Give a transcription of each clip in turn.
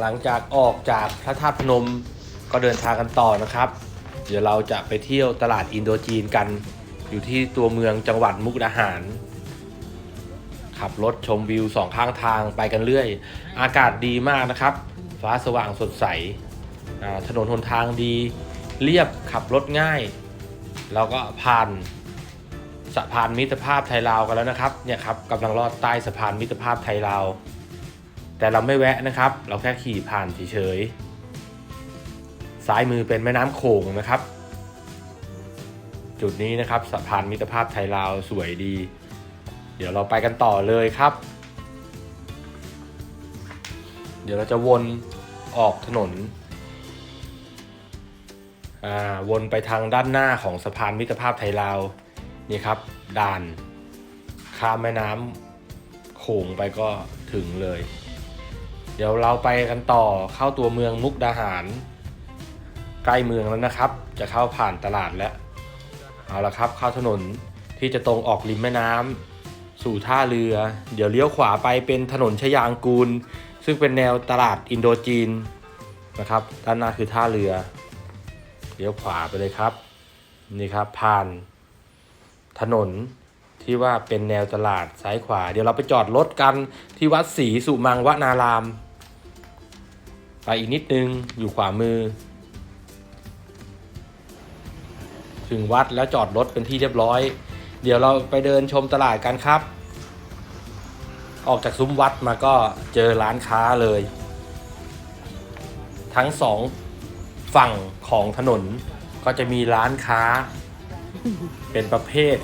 หลังจากออกจากพระธาตุพนมก็เดินทางกันต่อนะครับ เดี๋ยวเราจะไปเที่ยวตลาดอินโดจีนกัน อยู่ที่ตัวเมืองจังหวัดมุกดาหาร ขับรถชมวิวสองข้างทางไปกันเรื่อย อากาศดีมากนะครับ ฟ้าสว่างสดใส ถนนหนทางดี เรียบขับรถง่าย เราก็ผ่านสะพานมิตรภาพไทยลาวกันแล้วนะครับเนี่ยครับกำลังลอดใต้สะพานมิตรภาพไทยลาว แต่เราไม่แวะนะครับ เราแค่ขี่ผ่านเฉยๆซ้ายมือเป็นแม่น้ำโขงนะครับ จุดนี้นะครับสะพานมิตรภาพไทยลาวสวยดี เดี๋ยวเราไปกันต่อเลยครับ เดี๋ยวเราจะวนออกถนนวนไปทางด้านหน้าของสะพานมิตรภาพไทยลาวนี่ครับด่านข้ามแม่น้ำโขงไปก็ถึงเลย เดี๋ยวเราไปกันต่อเข้าตัวเมืองมุกดาหาร ใกล้เมืองแล้วนะครับ จะเข้าผ่านตลาดแล้วเอาละครับเข้าถนนที่จะตรงออกริมแม่น้ำสู่ท่าเรือ เดี๋ยวเลี้ยวขวาไปเป็นถนนชยางกูล ซึ่งเป็นแนวตลาดอินโดจีนนะครับด้านหน้าคือท่าเรือ เลี้ยวขวาไปเลยครับ นี่ครับผ่านถนน ที่ว่าเป็นแนวตลาดซ้ายขวา เดี๋ยวเราไปจอดรถกันที่วัดศรีสุมังวนาราม ไปอีกนิดนึงอยู่ขวามือ ถึงวัดแล้วจอดรถเป็นที่เรียบร้อย เดี๋ยวเราไปเดินชมตลาดกันครับ ออกจากซุ้มวัดมาก็เจอร้านค้าเลย ทั้งสองฝั่งของถนนก็จะมีร้านค้า เป็นประเภท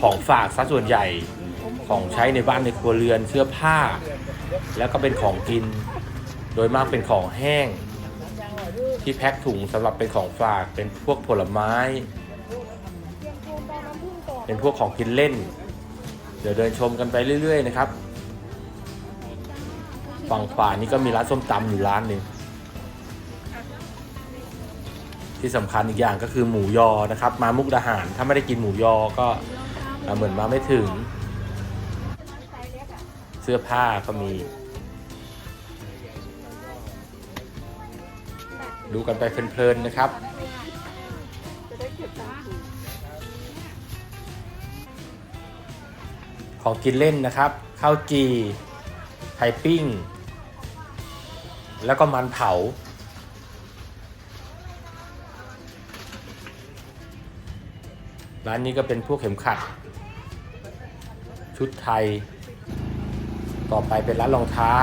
ของฝากซะส่วนใหญ่ของใช้ในบ้านในครัวเรือนเสื้อผ้า แล้วก็เป็นของกิน โดยมากเป็นของแห้ง ที่แพ็คถุงสำหรับเป็นของฝากเป็นพวกผลไม้ เป็นพวกของกินเล่น เดี๋ยวเดินชมกันไปเรื่อย ๆ นะครับ ฝั่งขวานี่ก็มีร้านส้มตำอยู่ร้านหนึ่ง ที่สำคัญอีกอย่างก็คือหมูยอนะครับ มามุกดาหาร ถ้าไม่ได้กินหมูยอก็เหมือนมาไม่ถึง เสื้อผ้าก็มี ดูกันไปเพลินๆนะครับของกินเล่นนะครับข้าวจีไข่ปิ้ง แล้วก็มันเผา ร้านนี้ก็เป็นพวกเข็มขัด ชุดไทย ต่อไปเป็นร้านรองเท้า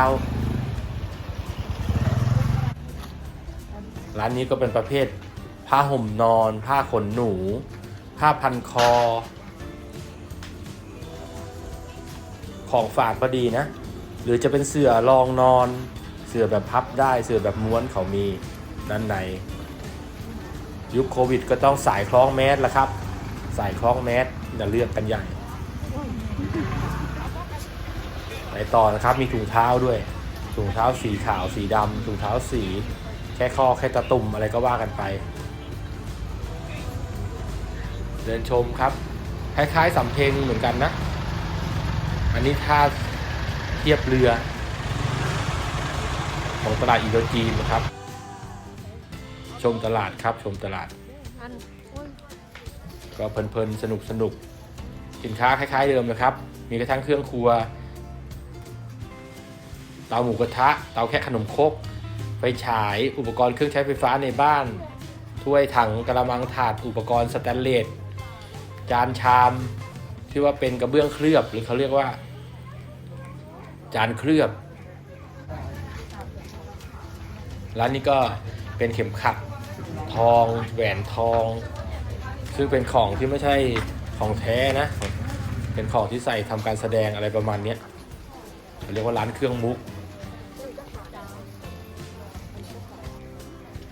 ร้านนี้ก็เป็นประเภท ผ้าห่มนอน ผ้าขนหนู ผ้าพันคอ ของฝากก็ดีนะ หรือจะเป็นเสื่อรองนอน เสื่อแบบพับได้ เสื่อแบบม้วนเขามีด้านใน ยุคโควิดก็ต้องสายคล้องแมสละครับ สายคล้องแมสอย่าเลือกกันใหญ่ไปต่อนะครับมีถุงเท้าด้วย ถุงเท้าสีขาวสีดำถุงเท้าสี แค่ข้อแค่ตะตุ่มอะไรก็ว่ากันไป เดินชมครับคล้ายๆสำเพ็งเหมือนกันนะ อันนี้ท่าเทียบเรือ ของตลาดอินโดจีนนะครับ ชมตลาดครับชมตลาด ก็เพลินๆสนุกสนุกสินค้าคล้าย ๆ เดิมนะครับ มีกระทั่งเครื่องครัวเตาหมูกระทะเตาแค่ขนมครกไฟฉายอุปกรณ์เครื่องใช้ไฟฟ้าในบ้าน ถ้วยถังกระมังถาดอุปกรณ์สแตนเลสจานชามที่ว่าเป็นกระเบื้องเคลือบหรือเขาเรียกว่า จานเคลือบร้านนี้ก็เป็นเข็มขัดทองแหวนทอง ซึ่งเป็นของที่ไม่ใช่ของแท้นะ เป็นของที่ใส่ทำการแสดงอะไรประมาณเนี้ยเรียกว่าร้านเครื่องมุก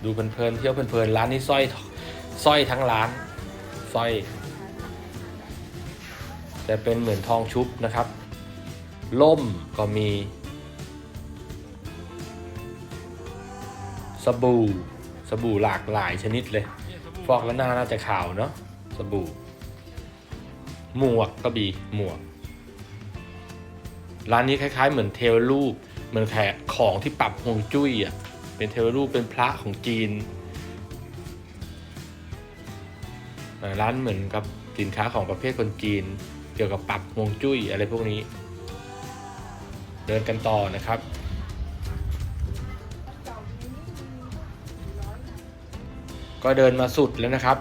ดูเพลินๆเที่ยวเพลินๆร้านนี้สร้อยสร้อยทั้งร้านสร้อย แต่เป็นเหมือนทองชุบนะครับ ล่มก็มี สบู่สบู่หลากหลายชนิดเลย อกแล้วหน้าน่าจะขาวเนาะสบู่ หมวกก็มีหมวก ร้านนี้คล้าย ๆ เหมือนเทลรูปเหมือนแขกของที่ปรับฮวงจุ้ยอะเป็นเทวรูปเป็นพระของจีนร้านเหมือนกับสินค้าของประเภทคนจีน เกี่ยวกับปรับฮวงจุ้ยอะไรพวกนี้ เดินกันต่อนะครับ ก็เดินมาสุดแล้วนะครับ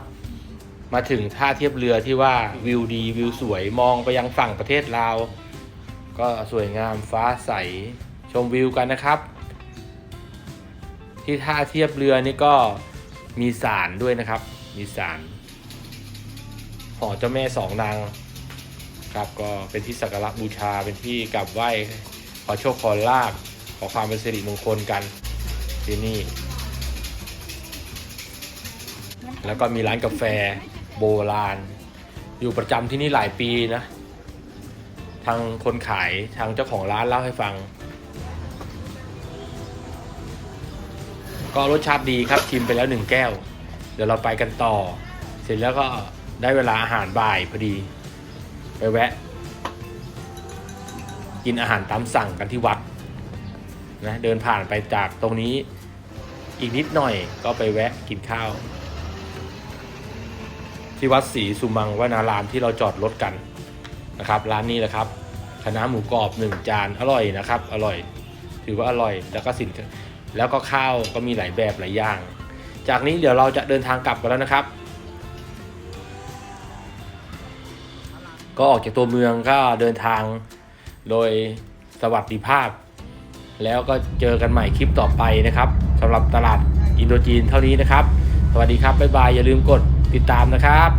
มาถึงท่าเทียบเรือที่ว่าวิวดีวิวสวยมองไปยังฝั่งประเทศลาว ก็สวยงามฟ้าใสชมวิวกันนะครับ ที่ท่าเทียบเรือนี่ก็มีศาลด้วยนะครับ มีศาลหอเจ้าแม่สองนางครับก็เป็นที่สักการะบูชาเป็นที่กราบไหว้ขอโชคขอลาบขอความเป็นสิริมงคลกันที่นี่ แล้วก็มีร้านกาแฟโบราณ อยู่ประจำที่นี่หลายปีนะ ทางคนขายทางเจ้าของร้านเล่าให้ฟัง ก็รสชาติดีครับชิมไปแล้วหนึ่งแก้ว เดี๋ยวเราไปกันต่อ เสร็จแล้วก็ได้เวลาอาหารบ่ายพอดี ไปแวะ กินอาหารตามสั่งกันที่วัดนะเดินผ่านไปจากตรงนี้อีกนิดหน่อยก็ไปแวะกินข้าว ที่วัดศรีสุมังวนารามที่เราจอดรถกันนะครับร้านนี้แหละครับคณะน้าหมูกรอบหนึ่งจานอร่อยนะครับอร่อย ถือว่าอร่อยแล้วก็สินแล้วก็ข้าวก็มีหลายแบบหลายอย่าง จากนี้เดี๋ยวเราจะเดินทางกลับกันแล้วนะครับ ก็ออกจากตัวเมืองก็เดินทางโดยสวัสดิภาพ แล้วก็เจอกันใหม่คลิปต่อไปนะครับสำหรับตลาดอินโดจีนเท่านี้นะครับ สวัสดีครับ บ๊ายบาย อย่าลืมกด ติดตามนะครับ